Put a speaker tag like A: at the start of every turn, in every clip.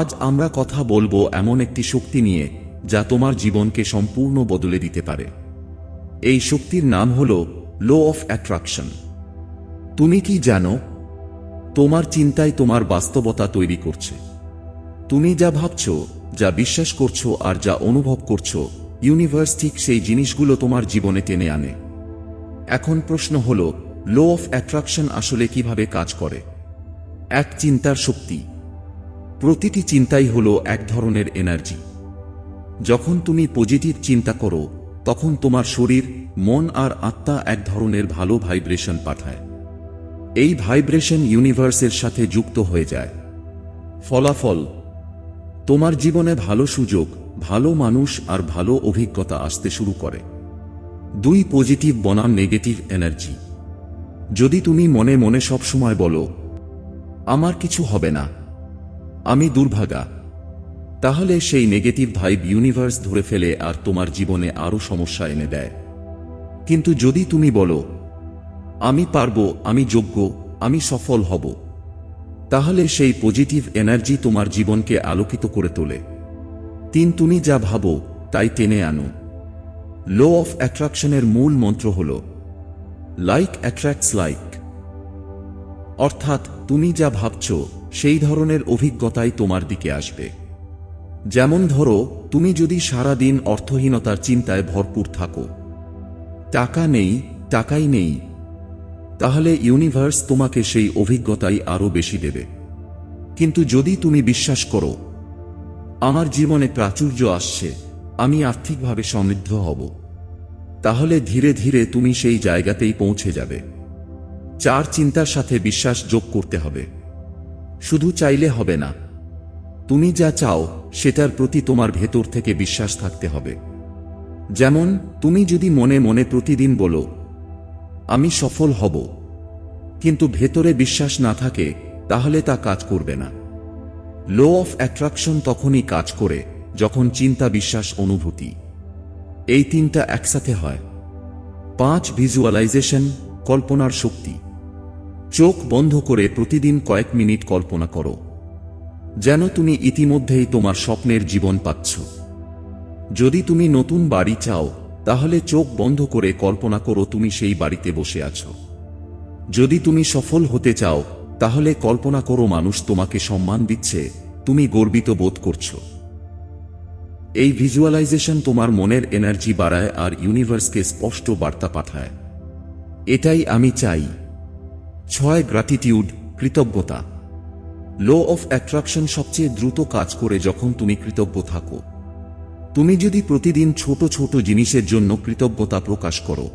A: আজ আমরা কথা বলব এমন একটি শক্তি নিয়ে, যা তোমার জীবনকে সম্পূর্ণ বদলে দিতে পারে। এই শক্তির নাম হল লো অফ অ্যাট্রাকশন তুমি কি জানো? তোমার চিন্তায় তোমার বাস্তবতা তৈরি করছে। তুমি যা ভাবছ, যা বিশ্বাস করছ আর যা অনুভব করছ ইউনিভার্স ঠিক সেই জিনিসগুলো তোমার জীবনে টেনে আনে। এখন প্রশ্ন হল লো অফ অ্যাট্রাকশন আসলে কীভাবে কাজ করে? এক চিন্তার শক্তি। প্রতিটি চিন্তাই হলো এক ধরনের এনার্জি। যখন তুমি পজিটিভ চিন্তা করো, তখন তোমার শরীর, মন আর আত্মা এক ধরনের ভালো ভাইব্রেশন পাঠায়। এই ভাইব্রেশন ইউনিভার্সের সাথে যুক্ত হয়ে যায়। ফলাফল, তোমার জীবনে ভালো সুযোগ, ভালো মানুষ আর ভালো অভিজ্ঞতা আসতে শুরু করে। দুই পজিটিভ বনাম নেগেটিভ এনার্জি যদি তুমি মনে মনে সব সময় বলো, আমার কিছু হবে না। আমি দুর্ভাগা। তাহলে সেই নেগেটিভ ভাইব ইউনিভার্স ধরে ফেলে আর তোমার জীবনে আরও সমস্যা এনে দেয়। কিন্তু যদি তুমি বলো, আমি পারব, আমি যোগ্য, আমি সফল হব, তাহলে সেই পজিটিভ এনার্জি তোমার জীবনকে আলোকিত করে তোলে। তিন, তুমি যা ভাবো, তাই টেনে আনো। লো অফ অ্যাট্রাকশনের মূল মন্ত্র হল লাইক অ্যাট্রাক্টস লাইক অর্থাৎ তুমি যা ভাবছ সেই ধরনের অভিজ্ঞতাই তোমার দিকে আসবে। যেমন ধরো, তুমি যদি সারা দিন অর্থহীনতার চিন্তায় ভরপুর থাকো। টাকা নেই, টাকাই নেই। তাহলে ইউনিভার্স তোমাকে সেই অভিজ্ঞতাই আরও বেশি দেবে। কিন্তু যদি তুমি বিশ্বাস করো, আমার জীবনে প্রাচুর্য আসছে, আমি আর্থিকভাবে সমৃদ্ধ হব, তাহলে ধীরে ধীরে তুমি সেই জায়গাতেই পৌঁছে যাবে। চার চিন্তার সাথে বিশ্বাস যোগ করতে হবে। শুধু চাইলে হবে না। তুমি যা চাও, সেটার প্রতি তোমার ভেতর থেকে বিশ্বাস থাকতে হবে। যেমন, তুমি যদি মনে মনে প্রতিদিন বলো, আমি সফল হব। কিন্তু ভেতরে বিশ্বাস না থাকে, তাহলে তা কাজ করবে না। লো অফ অ্যাট্রাকশন তখনই কাজ করে, যখন চিন্তা বিশ্বাস অনুভূতি। এই তিনটা একসাথে হয়। পাঁচ ভিজুয়ালাইজেশন কল্পনার শক্তি। চোখ বন্ধ করে প্রতিদিন কয়েক মিনিট কল্পনা করো। যেন তুমি ইতিমধ্যেই তোমার স্বপ্নের জীবন পাচ্ছ। যদি তুমি নতুন বাড়ি চাও, তাহলে চোখ বন্ধ করে কল্পনা করো তুমি সেই বাড়িতে বসে আছো। যদি তুমি সফল হতে চাও, তাহলে কল্পনা করো মানুষ তোমাকে সম্মান দিচ্ছে, তুমি গর্বিত বোধ করছ। এই ভিজুয়ালাইজেশন তোমার মনের এনার্জি বাড়ায় আর ইউনিভার্সকে স্পষ্ট বার্তা পাঠায়। এটাই আমি চাই ছয় গ্র্যাটিটিউড কৃতজ্ঞতা। লো অফ অ্যাট্রাকশন সবচেয়ে দ্রুত কাজ করে যখন তুমি কৃতজ্ঞ থাকো। তুমি যদি প্রতিদিন ছোট ছোট জিনিসের জন্য কৃতজ্ঞতা প্রকাশ করো।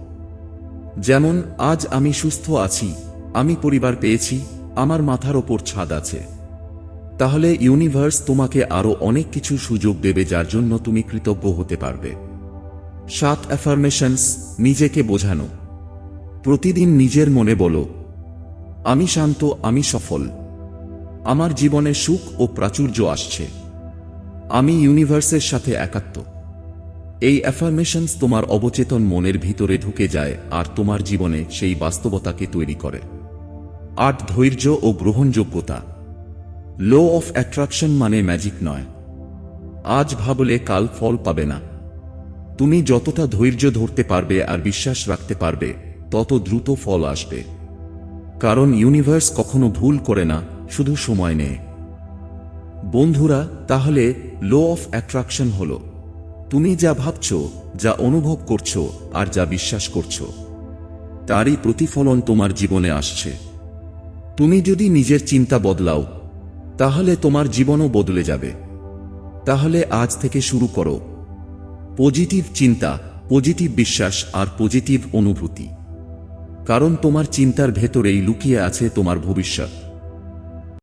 A: যেমন, আজ আমি সুস্থ আছি, আমি পরিবার পেয়েছি, আমার মাথার ওপর ছাদ আছে। তাহলে ইউনিভার্স তোমাকে আরও অনেক কিছু সুযোগ দেবে যার জন্য তুমি কৃতজ্ঞ হতে পারবে। সাত অ্যাফার্মেশনস নিজেকে বোঝানো। প্রতিদিন নিজের মনে বলো আমি শান্ত, আমি সফল। আমার জীবনে সুখ ও প্রাচুর্য আসছে। আমি ইউনিভার্সের সাথে একাত্ম। এই অ্যাফার্মেশনস তোমার অবচেতন মনের ভিতরে ঢুকে যায় আর তোমার জীবনে সেই বাস্তবতাকে তৈরি করে। আট ধৈর্য ও গ্রহণযোগ্যতা। লো অফ অ্যাট্রাকশন মানে ম্যাজিক নয়। আজ ভাবলে কাল ফল পাবে না। তুমি যতটা ধৈর্য ধরতে পারবে আর বিশ্বাস রাখতে পারবে, তত দ্রুত ফল আসবে। কারণ ইউনিভার্স কখনো ভুল করে না, শুধু সময় নেয়। বন্ধুরা, তাহলে লো অফ অ্যাট্রাকশন হল। তুমি যা ভাবছ, যা অনুভব করছ, আর যা বিশ্বাস করছ, তারই প্রতিফলন তোমার জীবনে আসছে। তুমি যদি নিজের চিন্তা বদলাও, তাহলে তোমার জীবনও বদলে যাবে। তাহলে আজ থেকে শুরু করো। পজিটিভ চিন্তা, পজিটিভ বিশ্বাস, আর পজিটিভ অনুভূতি। কারণ তোমার চিন্তার ভেতরেই লুকিয়ে আছে তোমার ভবিষ্যৎ।